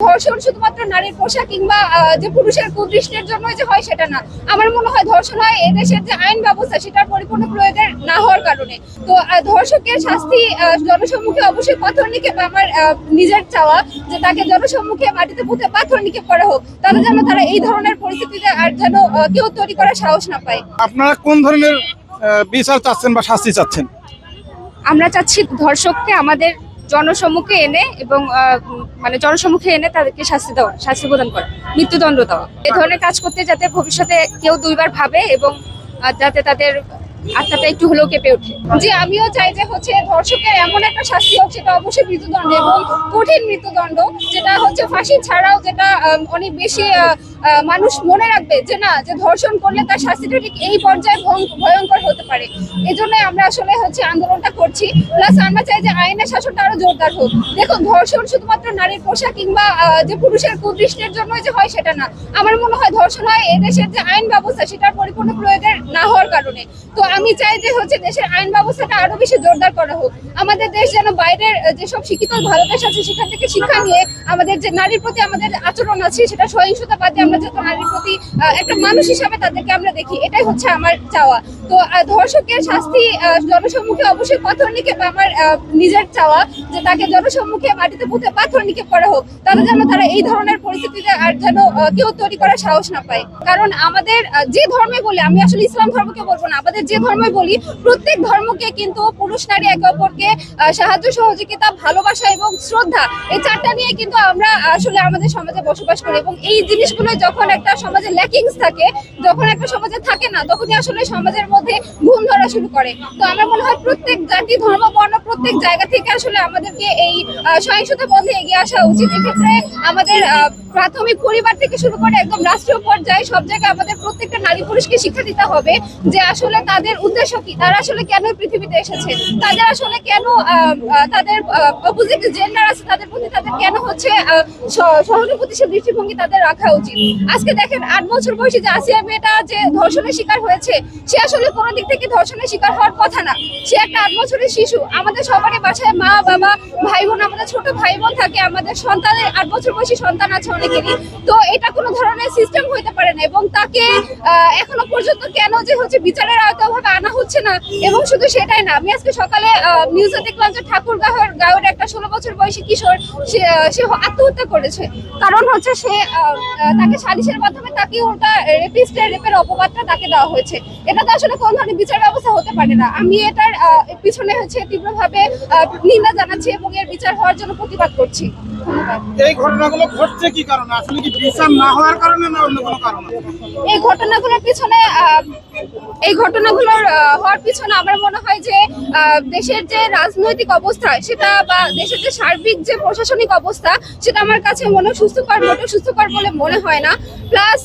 ধর্ষণ শুধুমাত্র নারীর পোশাক কিংবা আহ, যে পুরুষের কুদৃষ্টির জন্য যে হয় সেটা না। আমার মনে হয় ধর্ষণ হয় এদেশের যে আইন ব্যবস্থা সেটার পরিপূর্ণ প্রয়োগের না হওয়ার কারণে। তো ধর্ষকের শাস্তি জনসম্মুখে অবশ্যই পাথর নিক্ষেপ আমার আহ, নিজের চাওয়া যে তাকে জনসম্মুখে মাটিতে পুঁতে পাথর নিক্ষেপ করা হোক তাহলে যেন তারা এই ধরনের পরিস্থিতিতে আর যেন কেউ তৈরি করার সাহস না পায়। আপনারা কোন ধরনের বিচার চাচ্ছেন বা শাস্তি চাচ্ছেন? আমরা চাচ্ছি ধর্ষককে আমাদের জনসম্মুখে এনে এবং মানে জনসম্মুখে এনে তাদেরকে শাস্তি দেওয়া, শাস্তি প্রদান করা, মৃত্যুদণ্ড দেওয়া। এ ধরনের কাজ করতে যাতে ভবিষ্যতে কেউ দুইবার ভাবে এবং যাতে তাদের আত্মাটা একটু হলেও কেঁপে ওঠে। জি আমিও চাই যে হচ্ছে ধর্ষকের এমন একটা শাস্তি হোক, সেটা অবশ্যই মৃত্যুদণ্ড এবং কঠিন মৃত্যুদণ্ড, যেটা হচ্ছে ফাঁসি ছাড়াও যেটা অনেক বেশি মানুষ মনে রাখবে যে না, যে ধর্ষণ করলে তার শাস্তিটা ঠিক এই পর্যায়ে ভয়ঙ্কর হতে পারে। এই জন্য আমরা আসলে হচ্ছে আন্দোলনটা করছি। প্লাস আমরা চাই যে আইনের শাসনটা আরও জোরদার হোক। দেখুন, ধর্ষণ শুধুমাত্র নারীর পোশাক কিংবা যে পুরুষের কুদৃষ্টির জন্য যে হয় সেটা না। আমার মনে হয় ধর্ষণ হয় এদেশের যে আইন ব্যবস্থা, সেটার পরিপূর্ণ প্রয়োগের না হওয়ার কারণে। তো আমি চাই যে হচ্ছে দেশের আইন ব্যবস্থাটা আরও বেশি জোরদার করা হোক। আমাদের দেশ যেন বাইরের যেসব শিক্ষিত দেশ আছে সেখান থেকে শিক্ষা নিয়ে আমাদের যে নারীর প্রতি আমাদের আচরণ আছে, সেটা সহিংসতা বাদে আমরা যাতে নারীর প্রতি একটা মানুষ হিসাবে তাদেরকে আমরা দেখি, এটাই হচ্ছে আমার চাওয়া। তো ধর্ষকের শাস্তি জনসম্মুখে অবশ্যই পাথর নিক্ষেপ আমার নিজের চাওয়া, যে তাকে জনসম্মুখে মাটিতে পুঁতে পাথর নিক্ষেপ করা হোক তাহলে যেন তারা এই ধরনের পরিস্থিতিতে আর যেন কেউ তৈরি করার সাহস না পায়। কারণ আমাদের যে ধর্মে বলে, আমি আসলে ইসলাম ধর্মকে বলব না, আমাদের যে ধর্মে বলি, প্রত্যেক ধর্মকে কিন্তু পুরুষ, নারী, একে অপরকে সাহায্য, সহযোগিতা, ভালোবাসা এবং শ্রদ্ধা, এই চারটা নিয়ে কিন্তু আমরা আসলে আমাদের সমাজে বসবাস করি। এবং এই জিনিসগুলো যখন একটা সমাজে ল্যাকিংস থাকে, যখন একটা সমাজে থাকে না, তখনই আসলে সমাজের মধ্যে ঘুম ধরা শুরু করে। তো আমার মনে হয় প্রত্যেক জাতি ধর্ম, বর্ণ প্রত্যেক জায়গা থেকে আসলে আমাদেরকে এই আহ, সহিংসতা বন্ধে এগিয়ে আসা উচিত। এক্ষেত্রে আমাদের প্রাথমিক পরিবার থেকে শুরু করে একদম রাষ্ট্রীয় পর্যায়ে সব জায়গায় আমাদের প্রত্যেকটা নারী পুরুষকে শিক্ষা দিতে হবে যে আসলে তাদের উদ্দেশ্য কি তারা আসলে কেন পৃথিবীতে এসেছে তাদের আসলে কেন তাদের অপোজিট জেন্ডার আছে তাদের প্রতি তাদের কেন হচ্ছে সহানুভূতিশীল দৃষ্টিভঙ্গি তাদের রাখা উচিত। আজকে দেখেন আট বছর বয়সী যে আসিয়া মেয়েটা যে ধর্ষণের শিকার হয়েছে সে আসলে কোনো দিক থেকে ধর্ষণের শিকার হওয়ার কথা না। সে একটা আট বছরের শিশু আমাদের সবারই বাসায় মা, বাবা ভাই বোন আমাদের ছোট ভাই বোন থাকে, আমাদের সন্তানের আট বছর বয়সী সন্তান আছে অনেকেরই। তো এটা কোনো ধরনের সিস্টেম হইতে পারে না এবং তাকে এখনও পর্যন্ত কেন যে হচ্ছে বিচারের আওতায় ভাবে আনা হচ্ছে না এবং শুধু সেটাই না, আমি আজকে সকালে নিউজে দেখলাম যে ঠাকুর গাঁয়ের গাঁয়ের একটা ষোলো বছর বয়সী কিশোর, সে আত্মহত্যা করেছে। কারণ হচ্ছে সে তাকে সালিশের মাধ্যমে তাকে ওটা রেপিস্টের রেপের অপবাদটা তাকে দেওয়া হয়েছে। এটা তো আসলে কোন ধরনের বিচার ব্যবস্থা হতে পারে না। আমি এটার পিছনে হচ্ছে তীব্রভাবে নিন্দা জানাচ্ছি এবং এর বিচার হওয়ার জন্য প্রতিবাদ করছি। এই ঘটনাগুলো ঘটছে কি কারণে? আসলে কি বিচার না হওয়ার কারণে না অন্য কোনো কারণে? এই ঘটনাগুলোর পিছনে এই ঘটনাগুলোর হওয়ার পিছনে আমার মনে হয় যে দেশের যে রাজনৈতিক অবস্থা, সেটা বা দেশের যে সার্বিক যে প্রশাসনিক অবস্থা, সেটা আমার কাছে মনে সুস্থকর সুস্থকর বলে মনে হয় না। প্লাস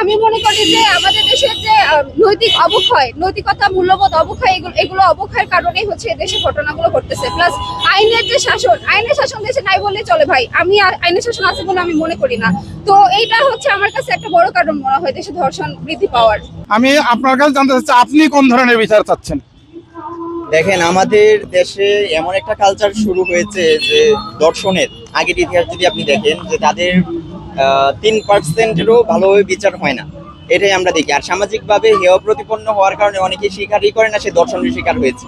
আমি মনে করি যে, আমাদের দেশের যে নৈতিক অবক্ষয়, নৈতিকতা, মূল্যবোধ অবক্ষয়, এগুলো এগুলো অবক্ষয়ের কারণেই হচ্ছে দেশে ঘটনাগুলো ঘটতেছে। প্লাস আইনের যে শাসন, আইনের শাসন দেশে নাই বললে চলে ভাই। আমি আ- আইনের শাসন আছে বলে আমি মনে করি না। তো এইটা হচ্ছে আমার কাছে একটা বড় কারণ মনে হয় দেশে ধর্ষণ বৃদ্ধি পাওয়ার। আমি আপনার কাছে জানতে চাচ্ছি আপনি কোন ধরনের বিচার চাচ্ছেন? দেখেন আমাদের দেশে এমন একটা কালচার শুরু হয়েছে যে দর্শনের আগের ইতিহাস যদি আপনি দেখেন যে তাদের তিন পার্সেন্টেরও ভালোভাবে বিচার হয় না। এটাই আমরা দেখি। আর সামাজিকভাবে হেয় প্রতিপন্ন হওয়ার কারণে অনেকে স্বীকারই করে না সে দর্শনের শিকার হয়েছে।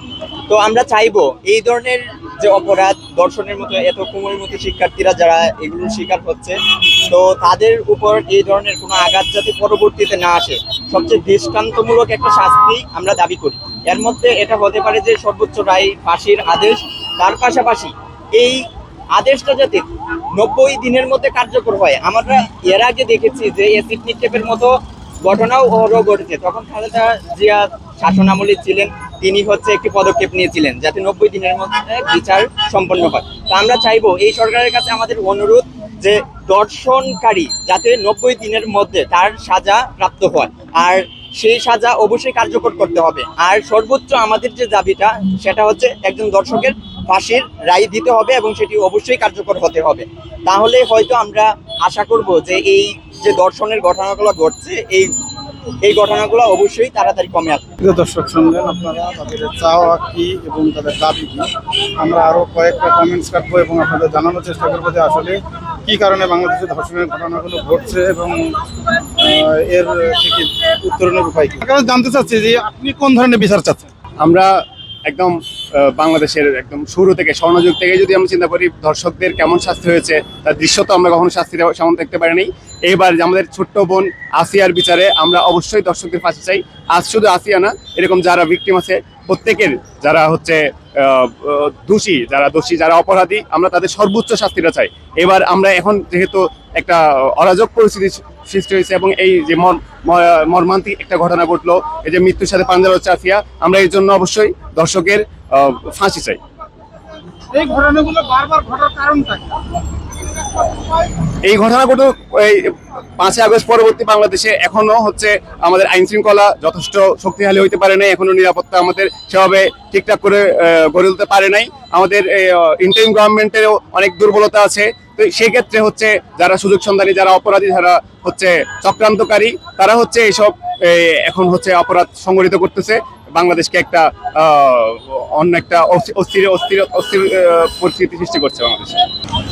তো আমরা চাইব এই ধরনের যে অপরাধ দর্শনের মতো, এত কোমলের মতো শিক্ষার্থীরা যারা এগুলোর শিকার হচ্ছে, তো তাদের উপর এই ধরনের কোনো আঘাত যাতে পরবর্তীতে না আসে, সবচেয়ে দৃষ্টান্তমূলক একটা শাস্তি আমরা দাবি করি। এর মধ্যে এটা হতে পারে যে সর্বোচ্চ রায় ফাঁসির আদেশ, তার পাশাপাশি এই আদেশটা যাতে নব্বই দিনের মধ্যে কার্যকর হয়, আমরা এর আগে দেখেছি যে এসিড নিক্ষেপের মতো ঘটনাও ওরও ঘটেছে। তখন খালেদা জিয়া শাসন আমলে ছিলেন তিনি হচ্ছে একটি পদক্ষেপ নিয়েছিলেন যাতে নব্বই দিনের মধ্যে বিচার সম্পন্ন হয়। তো আমরা চাইব এই সরকারের কাছে আমাদের অনুরোধ যে দর্শনকারী যাতে নব্বই দিনের মধ্যে তার সাজা প্রাপ্ত হয় আর সেই সাজা অবশ্যই কার্যকর করতে হবে। আর সর্বোচ্চ আমাদের যে দাবিটা, সেটা হচ্ছে একজন দর্শকের ফাঁসির রায় দিতে হবে এবং সেটি অবশ্যই কার্যকর হতে হবে। তাহলে হয়তো আমরা আশা করব যে এই যে দর্শনের ঘটনাগুলো ঘটছে, এই এই ঘটনাগুলো অবশ্যই তাড়াতাড়ি কমে আসবে। প্রিয় দর্শক শুনলেন আপনারা তাদের চাওয়া কি এবং তাদের দাবি কি আমরা আরও কয়েকটা কমেন্টস কাটবো এবং আপনাদের জানানোর চেষ্টা করব যে আসলে কি কারণে বাংলাদেশে ধর্ষণের ঘটনাগুলো ঘটছে এবং এর থেকে উত্তরণের উপায় কি। জানতে চাচ্ছি যে আপনি কোন ধরনের বিচার চাচ্ছেন? আমরা একদম বাংলাদেশের একদম শুরু থেকে, স্বর্ণযুগ থেকে যদি আমরা চিন্তা করি, দর্শকদের কেমন শাস্তি হয়েছে, তার দৃশ্য তো আমরা কখনো শাস্তি সেমন দেখতে পারিনি। এইবার আমাদের ছোট্ট বোন আসিয়ার বিচারে আমরা অবশ্যই দর্শকদের ফাঁসি চাই। আজ শুধু আসিয়া না, এরকম যারা ভিকটিম আছে প্রত্যেকের যারা হচ্ছে দোষী, যারা দোষী, যারা অপরাধী, আমরা তাদের সর্বোচ্চ শাস্তিটা চাই। এবার আমরা এখন যেহেতু একটা অরাজক পরিস্থিতি সৃষ্টি হয়েছে এবং এই যে মর্মান্তিক একটা ঘটনা ঘটলো, এই যে মৃত্যুর সাথে পাঞ্জাব চাফিয়া আমরা এর জন্য অবশ্যই দর্শকের ফাঁসি চাই। এই ঘটনাগুলো বারবার ঘটার? এই ঘটনাগুলো এই পাঁচই আগস্ট পরবর্তী বাংলাদেশে এখনও হচ্ছে আমাদের আইন শৃঙ্খলা যথেষ্ট শক্তিশালী হইতে পারে নাই, এখনও নিরাপত্তা আমাদের সেভাবে ঠিকঠাক করে গড়ে তুলতে পারে নাই। আমাদের ইন্টারিম গভর্নমেন্টেরও অনেক দুর্বলতা আছে। তো সেই ক্ষেত্রে হচ্ছে যারা সুযোগ সন্ধানী, যারা অপরাধী, যারা হচ্ছে চক্রান্তকারী, তারা হচ্ছে এইসব এখন হচ্ছে অপরাধ সংগঠিত করতেছে। বাংলাদেশকে একটা অন্য একটা অস্থি- অস্থির অস্থির অস্থির পরিস্থিতি সৃষ্টি করছে বাংলাদেশে।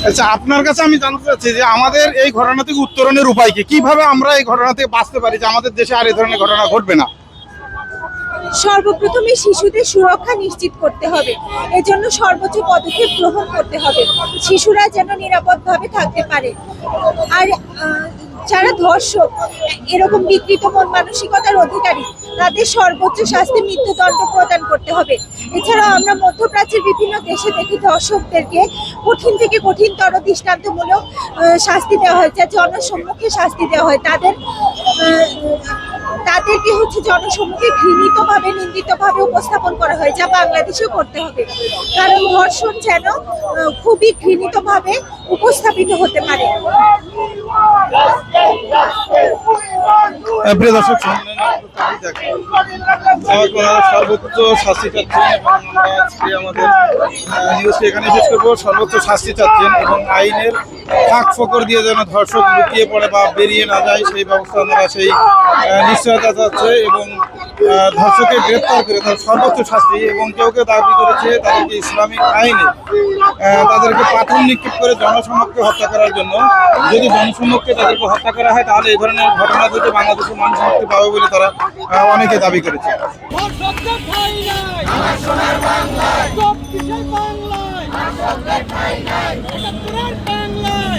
আচ্ছা আপনার কাছে আমি জানতে চাচ্ছি যে আমাদের এই ঘটনা থেকে উত্তরণের উপায় কি? কীভাবে আমরা এই ঘটনা থেকে বাঁচতে পারি যে আমাদের দেশে আর এই ধরনের ঘটনা ঘটবে না? সর্বপ্রথমে শিশুদের সুরক্ষা নিশ্চিত করতে হবে। এজন্য সর্বোচ্চ পদক্ষেপ গ্রহণ করতে হবে। শিশুরা যেন নিরাপদভাবে থাকতে পারে। আর যারা ধর্ষক, এরকম বিকৃত মন মানসিকতার অধিকারী, তাদের সর্বোচ্চ শাস্তি মৃত্যুদণ্ড প্রদান করতে হবে। এছাড়াও আমরা মধ্যপ্রাচ্যের বিভিন্ন দেশে দেখি ধর্ষকদেরকে কঠিন থেকে কঠিনতর দৃষ্টান্তমূলক শাস্তি দেওয়া হয়, যা জনসম্মুখে শাস্তি দেওয়া হয়। তাদের তাদেরকে হচ্ছে জনসম্মুখে ঘৃণিতভাবে, নিন্দিতভাবে উপস্থাপন করা হয়, যা বাংলাদেশেও করতে হবে। কারণ ধর্ষণ যেন খুবই ঘৃণিতভাবে উপস্থাপিত হতে পারে। প্রিয় দর্শক, সর্বোচ্চ শাস্তি চাচ্ছেন এবং আজকে আমাদের নিউজটি এখানে শেষ করব। সর্বোচ্চ শাস্তি চাচ্ছেন এবং আইনের ফাঁক ফকর দিয়ে যেন ধর্ষক লুকিয়ে পড়ে বা বেরিয়ে না যায়, সেই ব্যবস্থা আমরা সেই নিশ্চয়তা চাচ্ছে এবং ধর্ষকে গ্রেপ্তার করে তার সর্বোচ্চ শাস্তি এবং কেউ কেউ দাবি করেছে তাদেরকে ইসলামিক আইনে তাদেরকে পাথর নিক্ষেপ করে জনসমক্ষে হত্যা করার জন্য। যদি জনসমক্ষে তাদেরকে হত্যা করা হয়, তাহলে এই ধরনের ঘটনা থেকে বাংলাদেশের মানুষ মুক্তি পাবে বলে তারা অনেকে দাবি করেছে। বাংলায়?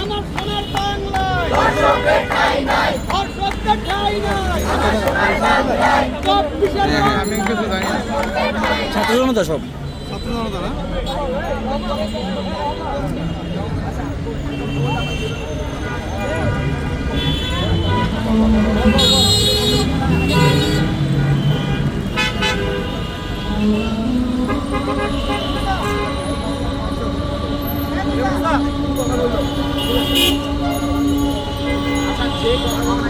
আমরা সোনার বাংলায় নাই। ঠাঁই নাই। সোনার বাংলায় চব্বিশের ছাত্র জনতা সব? ছাত্র জনতা না আচ্ছা যে